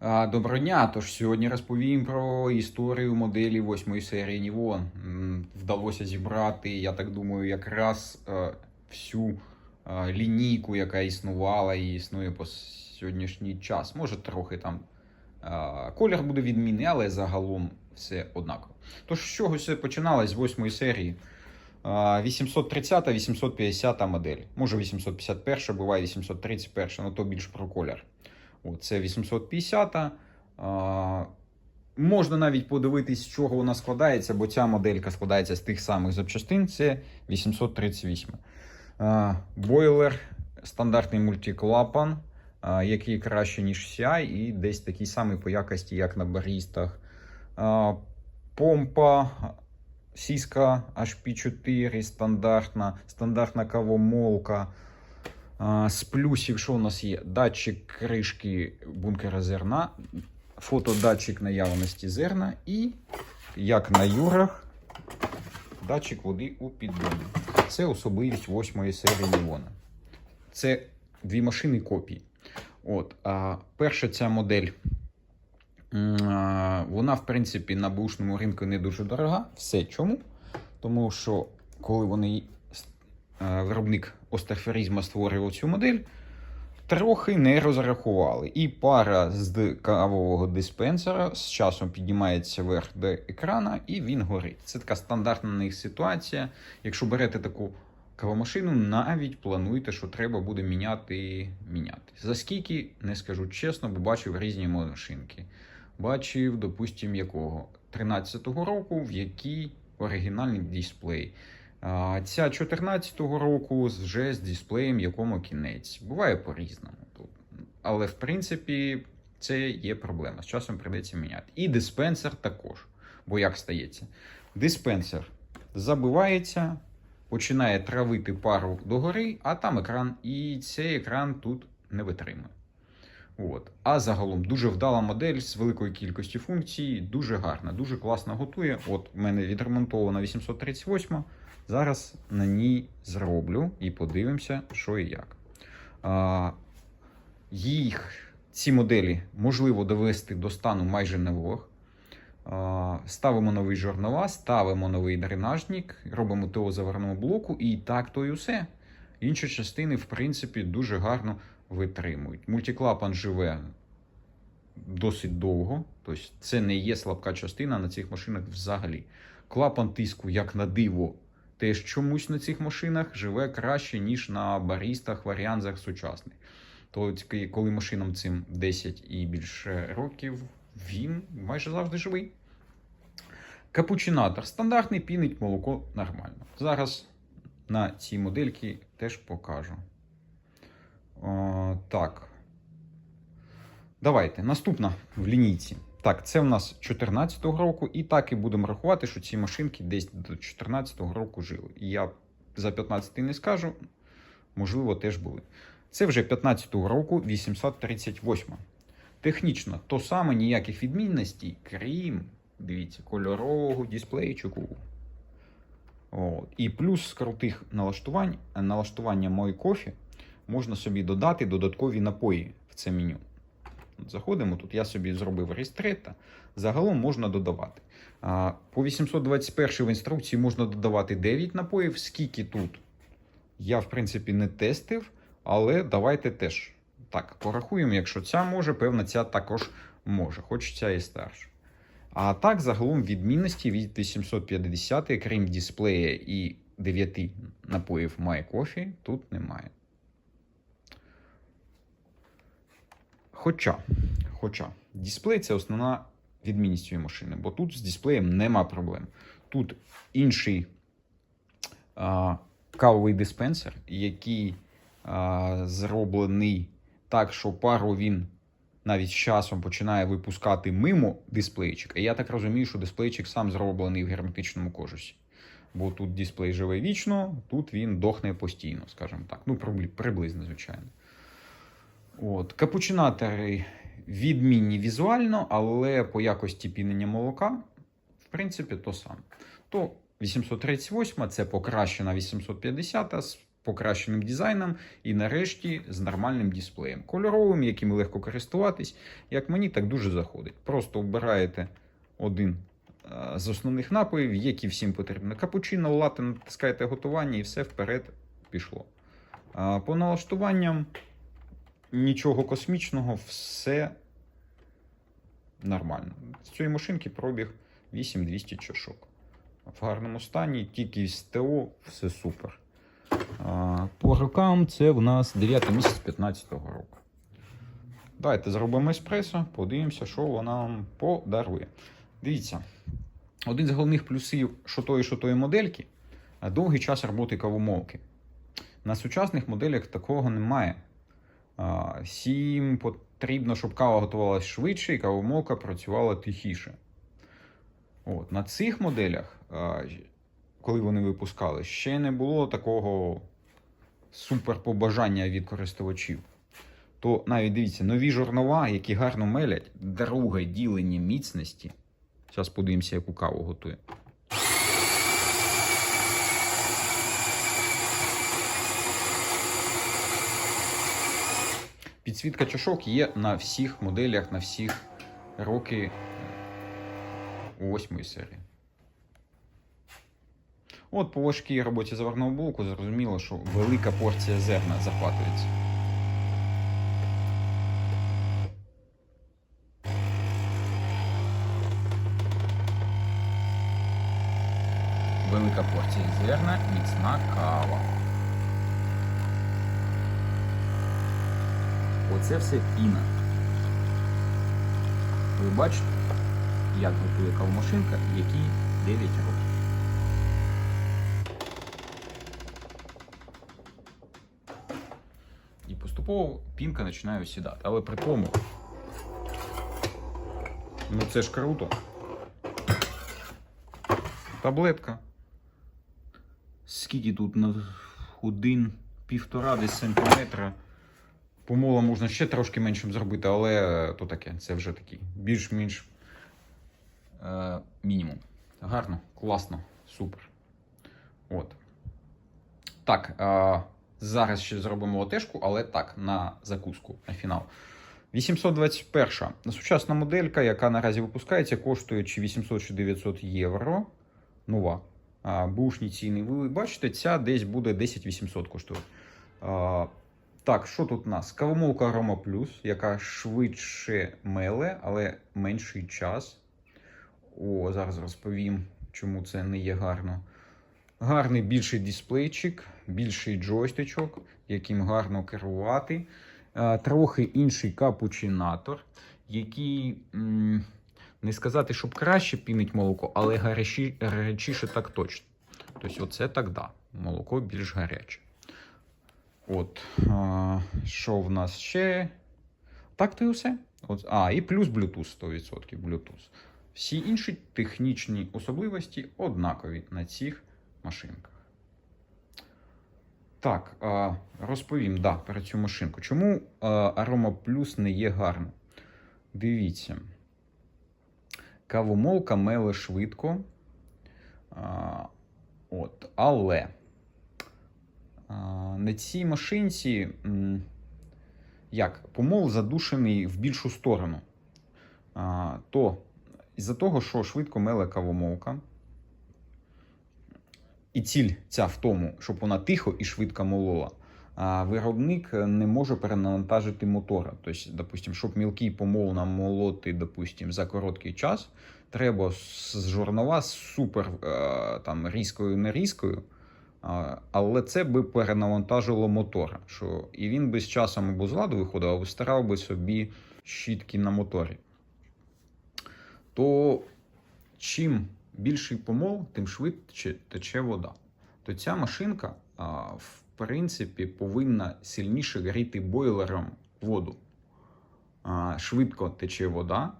Доброго дня! Тож сьогодні розповім про історію моделі восьмої серії Нівон. Вдалося зібрати, я так думаю, якраз е, всю е, лінійку, яка існувала і існує по сьогоднішній час. Може, трохи там е, колір буде відмінний, але загалом все однаково. Тож, з чого все починалось з восьмої серії? 830-850 модель. Може 851, буває 831, ну то більш про колір. Це 850. А, можна навіть подивитись, з чого вона складається, бо ця моделька складається з тих самих запчастин. Це 838. А, бойлер, стандартний мультиклапан, а, який краще, ніж CI, і десь такий самий по якості, як на барістах. А, помпа. Сіска HP4 стандартна, стандартна кавомолка. З плюсів, що у нас є? Датчик кришки бункера зерна, фотодатчик наявності зерна і, як на юрах, датчик води у піддоні. Це особливість восьмої серії Нівона. Це дві машини копії. От, а перша ця модель, вона, в принципі, на бушному ринку не дуже дорога. Все чому? Тому що коли вони е, виробник Остерферізма створював цю модель, трохи не розрахували. І пара з кавового диспенсера з часом піднімається вверх до екрана, і він горить. Це така стандартна на них ситуація. Якщо берете таку кавомашину, навіть плануйте, що треба буде міняти. міняти. За скільки, не скажу чесно, бо бачив різні машинки. Бачив, допустим, якого 13-го року, в якій оригінальний дисплей. Ця 14-го року вже з дисплеєм, якому кінець. Буває по-різному. Але в принципі це є проблема. З часом прийдеться міняти. І диспенсер також. Бо як стається? Диспенсер забивається, починає травити пару догори, а там екран, і цей екран тут не витримує. От. А загалом дуже вдала модель з великою кількістю функцій, дуже гарна, дуже класно готує. От в мене відремонтована 838. Зараз на ній зроблю і подивимося, що і як. А, їх, ці моделі можливо довести до стану майже нових. Ставимо новий жорнова, ставимо новий дренажник, робимо ТО заварного блоку, і так то і все. Інші частини, в принципі, дуже гарно витримують. Мультиклапан живе досить довго, тобто це не є слабка частина на цих машинах взагалі. Клапан тиску, як на диво, теж чомусь на цих машинах живе краще, ніж на барістах, варіанзах сучасних. Тобто, коли машинам цим 10 і більше років, він майже завжди живий. Капучинатор стандартний, пінить молоко нормально. Зараз на цій модельці теж покажу. О, так. Давайте. Наступна в лінійці. Так, це в нас 14-го року, і так і будемо рахувати, що ці машинки десь до 14-го року жили. Я за 15-й не скажу, можливо, теж були. Це вже 15-го року 838. Технічно то саме ніяких відмінностей, крім, дивіться, кольорового дисплейчику. От. І плюс з крутих налаштувань, налаштування кофі можна собі додати додаткові напої в це меню. Заходимо, тут я собі зробив рестрета. Загалом можна додавати. По 821 в інструкції можна додавати 9 напоїв. Скільки тут? Я, в принципі, не тестив, але давайте теж так порахуємо. Якщо ця може, певно, ця також може, хоч ця і старша. А так, загалом відмінності від 850, крім дисплея і 9 напоїв MyCoffee, тут немає. Хоча, хоча, дисплей це основна відмінність цієї машини, бо тут з дисплеєм нема проблем. Тут інший а, кавовий диспенсер, який а, зроблений так, що пару він навіть з часом починає випускати мимо дисплейчика. І я так розумію, що дисплейчик сам зроблений в герметичному кожусі. Бо тут дисплей живе вічно, тут він дохне постійно, скажімо так. Ну, приблизно, звичайно. От. Капучинатори відмінні візуально, але по якості пінення молока, в принципі, то саме. То 838 це покращена 850 з покращеним дизайном і нарешті з нормальним дисплеєм. Кольоровим, яким легко користуватись, як мені, так дуже заходить. Просто обираєте один е, з основних напоїв, які всім потрібно. Капучино, латте, натискаєте готування і все вперед пішло. По налаштуванням нічого космічного, все нормально. З цієї машинки пробіг 8200 чашок. В гарному стані, тільки з ТО, все супер. По рокам це в нас 9 місяць 15 року. Давайте зробимо еспресо, подивимося, що вона нам подарує. Дивіться, один з головних плюсів що тої, що тої модельки довгий час роботи кавомолки. На сучасних моделях такого немає. А, Всім потрібно, щоб кава готувалася швидше і кавомолка працювала тихіше. От, на цих моделях, коли вони випускали, ще не було такого супер побажання від користувачів. То навіть дивіться, нові жорнова, які гарно мелять, друге ділення міцності. Зараз подивимося, яку каву готує. Підсвітка чашок є на всіх моделях, на всіх роки восьмої серії. От по важкій роботі заварного блоку зрозуміло, що велика порція зерна захватується. Велика порція зерна, міцна кава. Оце все піна. Ви бачите, як готує кавомашинка, якій 9 років. І поступово пінка починає осідати. Але при тому, ну це ж круто. Таблетка. Скільки тут на один, півтора десь сантиметра. Помола можна ще трошки меншим зробити, але то таке, це вже такий більш-менш е, мінімум. Гарно, класно, супер. От. Так, е, зараз ще зробимо латешку, але так, на закуску, на фінал. 821 сучасна моделька, яка наразі випускається, коштує чи 800 чи 900 євро. Нова. Бушні ціни. Ви бачите, ця десь буде 10 800 коштувати. Так, що тут у нас? Кавомолка Aroma Plus, яка швидше меле, але менший час. О, зараз розповім, чому це не є гарно. Гарний більший дисплейчик, більший джойстичок, яким гарно керувати. Е, Трохи інший капучинатор, який не сказати, щоб краще пінить молоко, але гарячі, гарячіше так точно. Тобто, оце так да. Молоко більш гаряче. От, а, що в нас ще? Так, то і все. От, а, і плюс Bluetooth 100%. Bluetooth. Всі інші технічні особливості однакові на цих машинках. Так, а, розповім да, про цю машинку. Чому Aroma Plus не є гарно? Дивіться. Кавомолка меле швидко. А, от, але на цій машинці як, помол задушений в більшу сторону. То із-за того, що швидко меле кавомолка, і ціль ця в тому, щоб вона тихо і швидко молола. Виробник не може перенавантажити мотора. Тобто, допустим, щоб мілкий помол намолоти, допустим, за короткий час, треба з жорнова з супер е, там, різкою не різкою, а, але це би перенавантажило мотора. Що і він би з часом або з ладу виходив, або старав би собі щітки на моторі. То чим більший помол, тим швидше тече вода. То ця машинка, в принципі, повинна сильніше гріти бойлером воду. Швидко тече вода,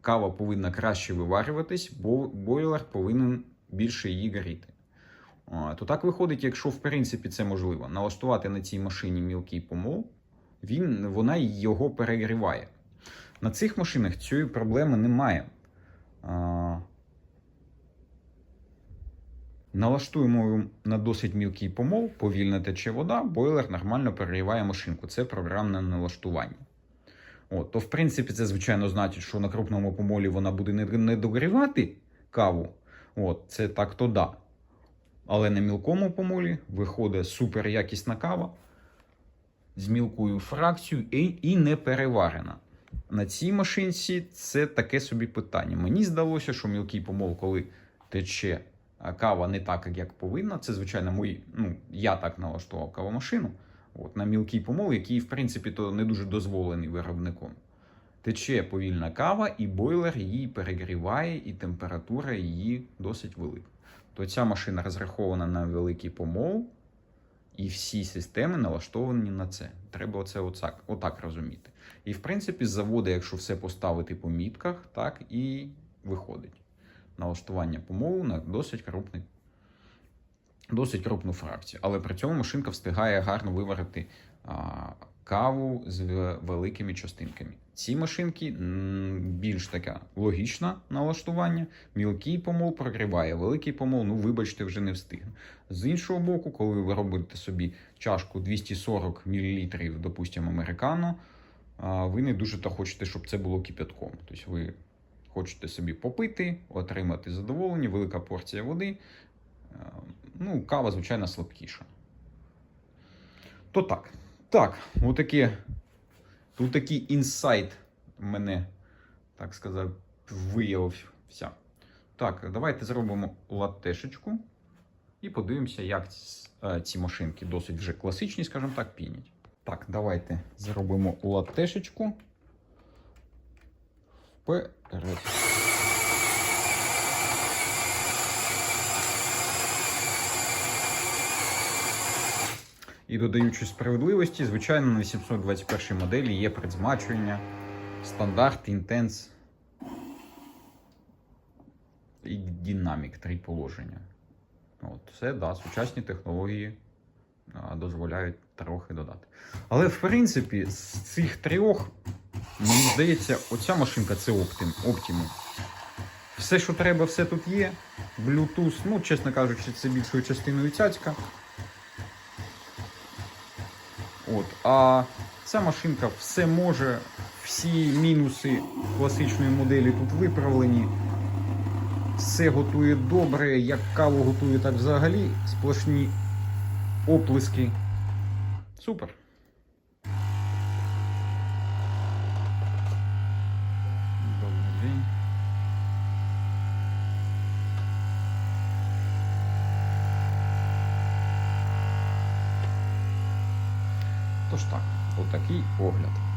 кава повинна краще виварюватись, бо бойлер повинен більше її гріти. То так виходить, якщо в принципі це можливо, налаштувати на цій машині мілкий помол, він, вона його перегріває. На цих машинах цієї проблеми немає. Налаштуємо на досить мілкий помол, повільно тече вода, бойлер нормально перегріває машинку. Це програмне налаштування. От, то, в принципі, це, звичайно, значить, що на крупному помолі вона буде не догрівати каву. От, це так то да. Але на мілкому помолі виходить супер якісна кава з мілкою фракцією і, і не переварена. На цій машинці це таке собі питання. Мені здалося, що мілкий помол, коли тече кава не так, як повинна. Це, звичайно, мої, ну, я так налаштував кавомашину. От, на мілкий помол, який, в принципі, то не дуже дозволений виробником. Тече повільна кава, і бойлер її перегріває, і температура її досить велика. То ця машина розрахована на великий помол, і всі системи налаштовані на це. Треба оце отак, отак розуміти. І, в принципі, з заводу, якщо все поставити по мітках, так і виходить. Налаштування помолу на досить крупний. Досить крупну фракцію, але при цьому машинка встигає гарно виварити а, каву з великими частинками. Ці машинки більш таке логічне налаштування. Мілкий помол прогріває, великий помол, ну вибачте, вже не встигне. З іншого боку, коли ви робите собі чашку 240 мл, допустимо, американо, ви не дуже то хочете, щоб це було кипятком. Тобто ви хочете собі попити, отримати задоволення, велика порція води. Ну, кава, звичайно, слабкіша. То так. Так, отаке. Тут такий інсайт мене, так сказав, виявився. Так, давайте зробимо латешечку і подивимося, як е, ці машинки досить вже класичні, скажімо так, пінять. Так, давайте зробимо латешечку. Вперед. І додаючи справедливості, звичайно, на 821 моделі є предзмачування, стандарт, інтенс і динамік, три положення. От, це, да, сучасні технології дозволяють трохи додати. Але, в принципі, з цих трьох, мені здається, оця машинка це оптим, оптимум. Все, що треба, все тут є. Bluetooth, ну, чесно кажучи, це більшою частиною цяцька. От, а ця машинка все може, всі мінуси класичної моделі тут виправлені. Все готує добре, як каву готує, так взагалі сплошні оплески. Супер. Тож так, отакий огляд.